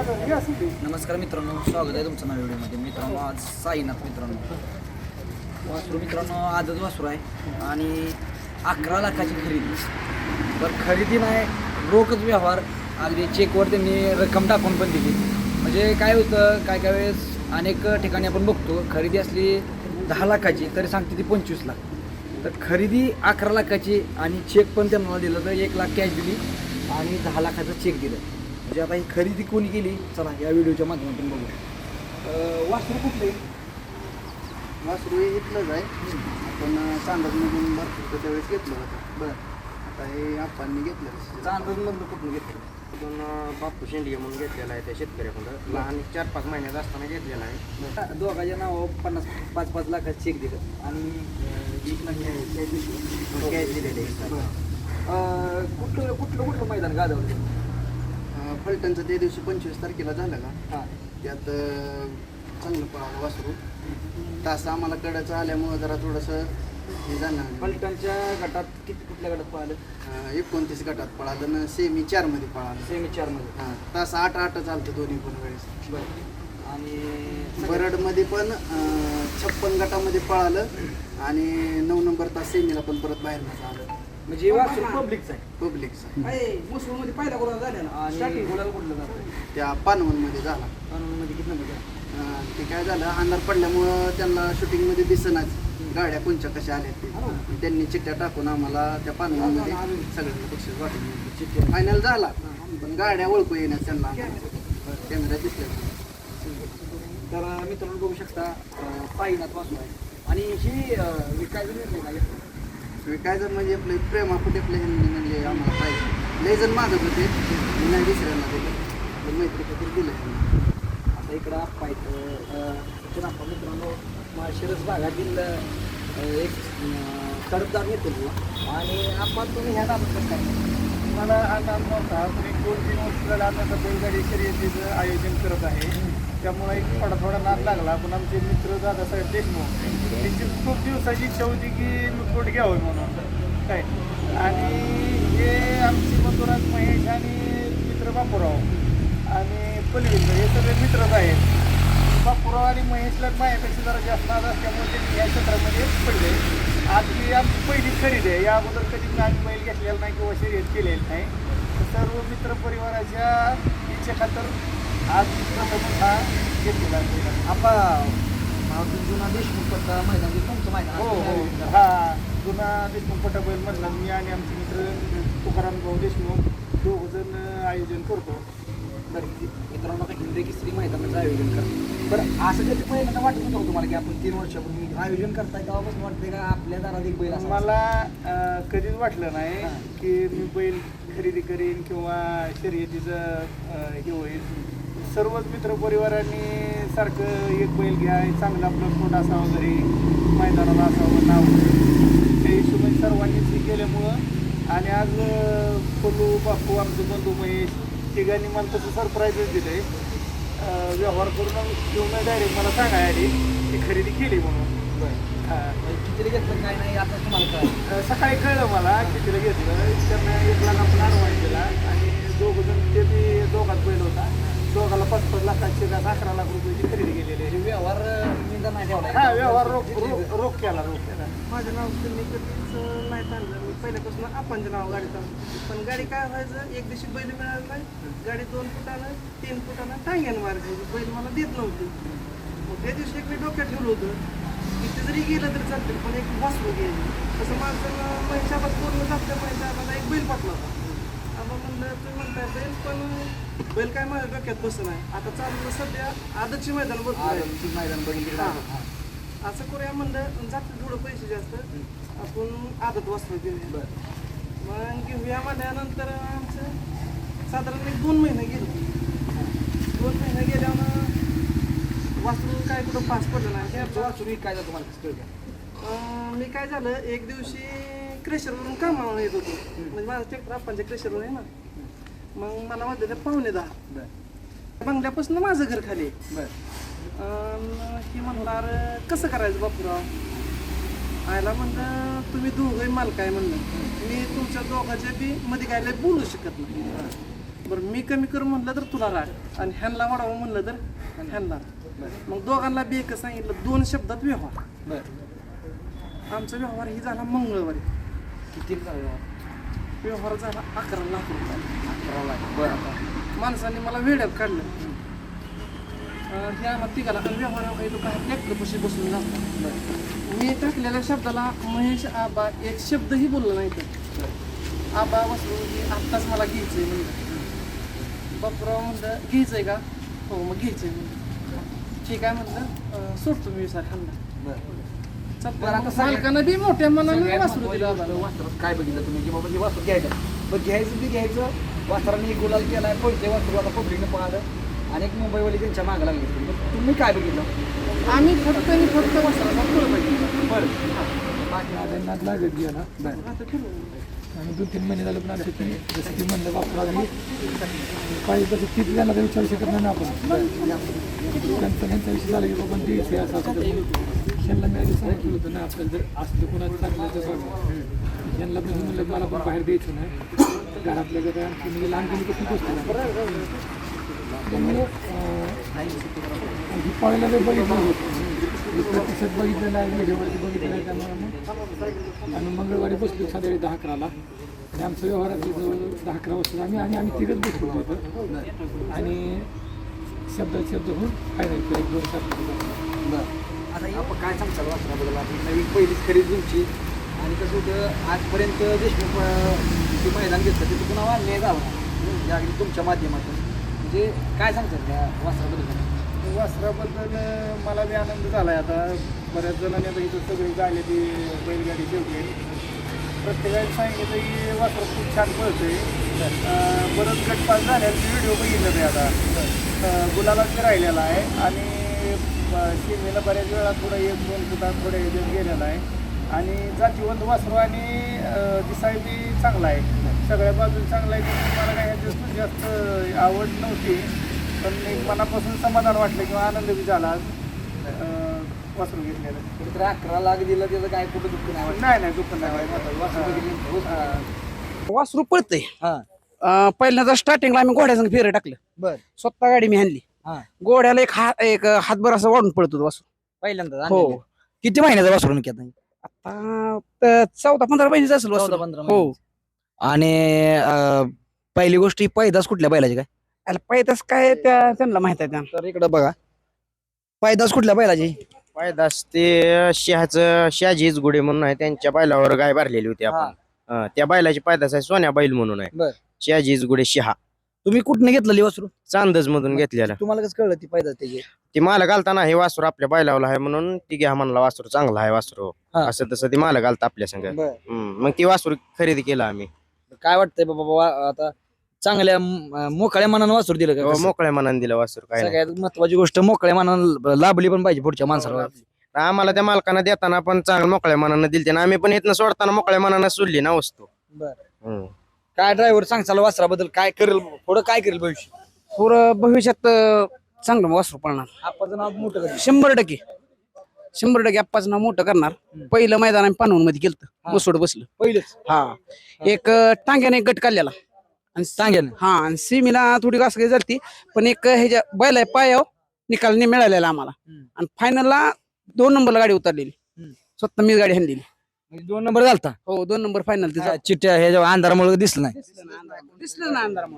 नमस्कार मित्रांनो स्वागत आहे तुमचं नव्या व्हिडिओमध्ये. मित्रांनो आज साईनाथ मित्रांनो. वासरू मित्रांनो आजच वासरू आहे. आणि अकरा लाखाची खरेदी. तर खरेदी नाही रोखच व्यवहार. अगदी चेकवर त्यांनी रक्कम टाकून पण दिली. म्हणजे काय होतं काय काय वेळेस अनेक ठिकाणी आपण बघतो खरेदी असली दहा लाखाची तरी सांगते ती पंचवीस लाख. तर खरेदी अकरा लाखाची आणि चेक पण त्यांना दिलं तर एक लाख कॅश दिली आणि दहा लाखाचं चेक दिलं. म्हणजे आता ही खरेदी कोणी केली? चला या व्हिडिओच्या माध्यमातून बघू वासरू कुठले? वासरू हे इथलंच आहे. आपण चांदकमधून भरपूर त्यावेळेस घेतलं होतं. बरं. आता हे आप्पांनी घेतलं. चांदूरमधलं कुठून घेतलं? तिथून बापू शेंडगे म्हणून घेतलेला आहे त्या शेतकऱ्याकडं. लहान चार पाच महिन्यात असताना घेतलेला आहे. दोघांच्या नावावर पन्नास पाच पाच लाखाचं चेक दिलं. आणि अं, एक लाख cash दिली. कॅश दिलेले आहे. अं, कुठलं कुठलं कुठलं मैदान गाजवलं? फलटणचं त्या दिवशी पंचवीस तारखेला झालं का हां. त्यात चांगलं पळालं वासरू. तास आम्हाला कडाचं आल्यामुळं जरा थोडंसं हे झालं फलटणच्या गटात किती कुठल्या गटात पाहिलं अं, एकोणतीस गटात पळालं ना सेमी चारमध्ये पळालं. सेमी चारमध्ये हां तास आठ आठ चालतं दोन्ही पण वेळेस. बरं. आणि बरडमध्ये पण छप्पन गटामध्ये पळालं आणि नऊ नंबर तास सेमीला पण परत बाहेर आलं म्हणजे पब्लिकचं आहे. पब्लिकचा मुसळमध्ये पहिला गुलाल झाला ना. आणि गुलाल कुठलं जातं त्या पानवनमध्ये झाला. मध्ये किती नंबर आहे? अं, ते काय झालं अंधार पडल्यामुळं त्यांना शूटिंगमध्ये दिसेनाच. गाड्या कोणच्या कशा आल्या ते. त्यांनी चिठ्ठ्या टाकून आम्हाला त्या पानवनमध्ये सगळ्यांना बक्षीस वाटून फायनल झाला. पण गाड्या ओळखू येण्यास त्यांना. कॅमेरा दिसल्या तर मित्रांनो बघू शकता साईनाथ वासू आहे आणि ही विकायचं निर्णय काय घेतला? काय जर म्हणजे आपले प्रेमापुटे आपले ह्यांनी म्हणजे आम्हाला पाहिजे. लय जण मागत होते मी नाही दुसऱ्यांना दिलं पण मैत्री खातीर दिलं ह्यांनी. आता इकडं आप्पा इथं सचिन आप्पा मित्रांनो माळशिरस भागातील एक अं, येतो नेते आणि आप्पा तुम्ही ह्या नादात काय मला आता नव्हता पण एक दोन तीन वर्ष झालं आता बैलगाडी शर्यतीचं आयोजन करत आहे. त्यामुळे एक थोडा थोडा नाद लागला. पण आमचे मित्र दादासाहेब देशमुख त्यांची खूप दिवसाची इच्छा होती की मुतकोट घ्यावं म्हणून. काय? आणि हे आमचे मधुराज महेश आणि मित्र बापूराव आणि पलवींद्र हे सगळे मित्रच आहेत. बापूराव आणि महेशला माझ्यापेक्षा जरा जास्त नाद असल्यामुळे त्यांनी या क्षेत्रामध्ये पडले. आज ही आमची पहिली खरेदी आहे. या अगोदर कधी मी आम्ही बैल घेतलेला नाही किंवा शर्यत केलेली नाही. सर्व मित्र परिवाराच्या इच्छेखातर आज हा घेतलेला. आप्पा महाराज जुना देशमुख पट्टा मैदान जे तुमचं मैदान हो हो हा जुना देशमुख पटा बैल मधला मी आणि आमचे मित्र तुकाराम भाऊ देशमुख दोघ जण आयोजन करतो बरं मित्रांनो आता हिंदी केसरी मैदानाचं आयोजन करतो बरं असं कधी पहिल्यांदा वाटत होतं तुम्हाला की आपण तीन वर्षापूर्वी आयोजन करताय तेव्हापासून वाटतंय का आपल्या दारात एक बैल? मला कधीच वाटलं नाही. की मी बैल खरेदी करीन किंवा शर्यतीचं हे होईल सर्वच मित्र परिवारांनी सारखं एक बैल घ्या चांगलं आपलं कोट असावं घरी मैदानाला असावं नाव त्या हिशोबाने सर्वांनीच हे केल्यामुळं आणि आज कोलू बापू आमचे बंधू महेश तिघांनी मला तसं सरप्राईजच दिलं आहे व्यवहार करून घेऊन डायरेक्ट मला सांगाय आली की खरेदी केली म्हणून. हा. म्हणजे किती घेतलं काय नाही आता तुम्हाला सकाळी कळलं मला कितीला घेतलं. त्यांना एक लाख आपण ॲडव्हान्स दिला आणि दोघं जण ते बी दोघात बैल होता. दोघाला पाच पाच लाखाची का अकरा लाख रुपयाची खरेदी केलेली आहे. व्यवहार नाही ठेवला हा व्यवहार रोख रोख रोख केला रोख केला. माझं नाव त्यांनी कधीच नाही चाललं. मी पहिल्यापासून आपणचं नाव गाडी चालू पण गाडी काय व्हायचं एक दिवशी बैल मिळालं नाही. गाडी दोन फुटानं तीन फुटानं टांग्यानं मारायची बैल मला देत नव्हती. मग त्या दिवशी एक मी डोक्यात ठेवलं होतं किती जरी गेलं तरी चालतं पण एक वाचलं गेलं. तसं माझं महिन्यात पूर्ण जातं महिन्यात एक बैल पाठला होता. म्हणलं तुम्ही म्हणताय बैल पण बैल काय माझ्या डोक्यात बसत नाही. आता चाललं सध्या आदतची मैदान बघतो मैदान बघितलं हा. असं करूया म्हणलं जातं थोडं पैसे जास्त आपण आदत वाचलं घेऊया बरं. मग घेऊया म्हणल्यानंतर आमचं साधारण एक दोन महिने गेले. दोन महिने गेल्यावर वाचून काय कुठं पास पडलं नाही. तुमचं वाचून काय झालं तुम्हाला? कसं कळलं. अं, मी काय झालं एक दिवशी क्रेशरवरून कामावर येत होतो. म्हणजे माझं ट्रॅक्टर आपणच्या क्रेशरवर आहे ना. मग मला वाटलं पावणे दहा. बरं. बंगल्यापासून माझं घर खाली ही म्हणणार कसं करायचं बापूराव? आयला म्हणलं तुम्ही दोघंही मालक आहे म्हणलं. मी तुमच्या दोघांच्या बी मध्ये काय बोलू शकत नाही. बरं मी कमी कर म्हणलं तर तुला राग. आणि ह्यांना वाढावं म्हणलं तर ह्यांना. मग दोघांना बी एकच सांगितलं दोन शब्दात व्यवहार. आमचा व्यवहार ही झाला मंगळवारी. किती झालं? व्यवहार झाला अकरा लाख रुपये. अकरा लाख बरं. माणसाने मला वेड्यात काढलं. अं, हे आम्हाला तिघाला आणि व्यवहार काही लोक ट्रॅक्टरपाशी बसून जातात. मी टाकलेल्या शब्दाला महेश आबा एक शब्दही बोलला नाही तर. आबा बसून की आत्ताच मला घ्यायचंय म्हणलं. बापराव म्हणलं घ्यायचंय का? हो मग घ्यायचंय म्हणलं. ठीक आहे म्हणलं सोडतो मी विचार खाल्ला बरं. बरं, आता मालकानं बी मोठ्या मनाने वासरू दिलं. गोष्ट वासरात काय बघितलं तुम्ही? की बाबा हे वासरू घ्यायचं. पण घ्यायचं ते घ्यायचं. वासराने गुलाल केलाय पळते वासरू. आता पब्लिकने पाहिलं आणि एक मुंबईवाली त्यांच्या मागे लागले पण तुम्ही काय बघितलं? आम्ही फक्त आणि फक्त वासराचा फळ पाहिजे बरं बाकी नाद लागत गेला आता. फिरू. आणि दोन तीन महिने झाले पण असं की जसं की म्हणलं वापरा लागली. पाहिजे तसं किती झालं तर विचारू शकत नाही ना आपण. त्यांचा त्यांचा विषय झाला की बाबा ते इथे असं असं यांना मी आधी सांगितलं होतं ना आपल्याला जर असलं कोणाचं चांगलं तर बघा यांना पण म्हणलं मला पण बाहेर द्यायचं नाही. घरातल्या घरात आणखी म्हणजे लहानपणी कसं गोष्ट त्यामुळे ही पाळायला वेळ बघितलं होतं मी प्रतिशत बघितलेलं आहे व्हिडिओवरती बघितलेला आहे त्यामुळे. आम्ही मंगळवारी बसलो साधारण दहा अकराला. आणि आमचं व्यवहारात जवळ दहा अकरा वाजता आम्ही आणि आम्ही तिघंच बसलो होतो आणि शब्दात शब्द होऊन फायनल केलं एक दोन तास बरं. आता काय सांगता वासराबद्दल? आपली नवीन पहिलीच खरेदी तुमची. आणि कसं होतं आजपर्यंत देशमुख जे मैदान घेतलं ते पुन्हा अन्याय झाला म्हणजे तुमच्या माध्यमातून. म्हणजे काय सांगतात त्या वासराबद्दल? वासराबद्दल मला बी आनंद झाला आहे आता बऱ्याच जणांनी आता इथं सगळी झाले ती बैलगाडी ठेवली प्रत्येकाने सांगितलं की वासर खूप छान पळतंय. बरंच गटपास झाल्याचे व्हिडिओ बघितलं ते आता. गुलाबाच राहिलेला आहे आणि शिमेला बऱ्याच वेळा थोडं एक दोन फुटात थोड्या दिवस गेलेला आहे. आणि जातीवंत वासरू आणि दिसायला बी चांगला आहे. सगळ्या बाजूला चांगला आहे. मला काय ह्याच्यात जास्त आवड नव्हती. पण एक मनापासून समाधान वाटलं किंवा आनंद बी झाला आज. अं, वासरू घेतलेलं. कुठेतरी अकरा लाख दिलं त्याचं काय कुठं दुःख नाही वाटत? नाही नाही दुःख नाही वाटलं. वासरू बघितली हां. वासरू पळतंय. हां. अं, पहिल्यांदा स्टार्टिंगला आम्ही घोड्यासंग फेरं टाकलं. बरं. स्वतः गाडी मी आणली. हां. घोड्याला एक हात एक हातभर असं वाढून पडत होतं वासरू. पहिल्यांदा हो. किती महिन्याचा वासरू नक्की आता आता त- चौदा पंधरा महिन्याचं असेल चौदा वासरू पंधरा हो. आणि अं, पहिली गोष्ट ही पैदास कुठल्या बैलाची काय? याला पाहिजेच काय त्या त्यांना माहीत आहे तर इकडं बघा. पैदास कुठल्या बैलाची? पायदास ते शहाचं शहाजीच गुडे म्हणून आहे. त्यांच्या बैलावर गाय भरलेली होती आपण. त्या बैलाची पायदास आहे सोन्या बैल म्हणून आहे. बर. शहाजीच गुडे शहा. तुम्ही कुठनं घेतलेली वासरू? चांदज मधून घेतलेला. तुम्हाला कसं कळलं ती पैदास त्याची? ती माल घालताना हे वासरू आपल्या बैलावला आहे म्हणून ती घ्या म्हणला वासरू चांगला आहे वासरू. हा. असं तसं ती माल घालता आपल्या संग. हम्म, मग ती वासरू खरेदी केला आम्ही. काय वाटतंय बाबा बाबा आता चांगल्या म- मोकळ्या मनानं वासरू दिलं का हो, कसं? मोकळ्या मनाने दिलं वासरू काय नाही. सगळ्यात महत्वाची गोष्ट मोकळ्या मनानं लाभली पण पाहिजे पुढच्या माणसाला. आम्हाला त्या मालकानं देताना पण चांगलं मोकळ्या मनानं दिलते आणि आम्ही पण इथनं सोडताना मोकळ्या मनानं सोडली ना वस्तू. बरं. हम्म. काय ड्रायव्हर सांगचाल वासराबद्दल काय करेल पुढं काय करेल भविष्य पुरं भविष्यात अं, चांगलं वासरू पळणार. आपण नाव मोठं करेल शंभर टक्के. शंभर टक्के आप्पाचं नाव मोठं करणार. पहिलं मैदान आम्ही पानवून मध्ये हा. केलं बसोड बसलं. पहिलेच? हा. एक अं, टांग्याने गट काढलेला. आणि सांगेल हा आणि सीमीला थोडी घासगळी झाली पण एक ह्याच्या बैला पायाव निकाल नाही मिळालेला आम्हाला. आणि फायनलला दोन नंबरला गाडी उतरलेली. स्वतः मी गाडी हाणलेली. म्हणजे दोन नंबर झालता? हो दोन नंबर फायनल तिचा चिट्ट्या हे जेव्हा अंधारामुळे दिसलं नाही. दिसलं ना अंधारामुळे.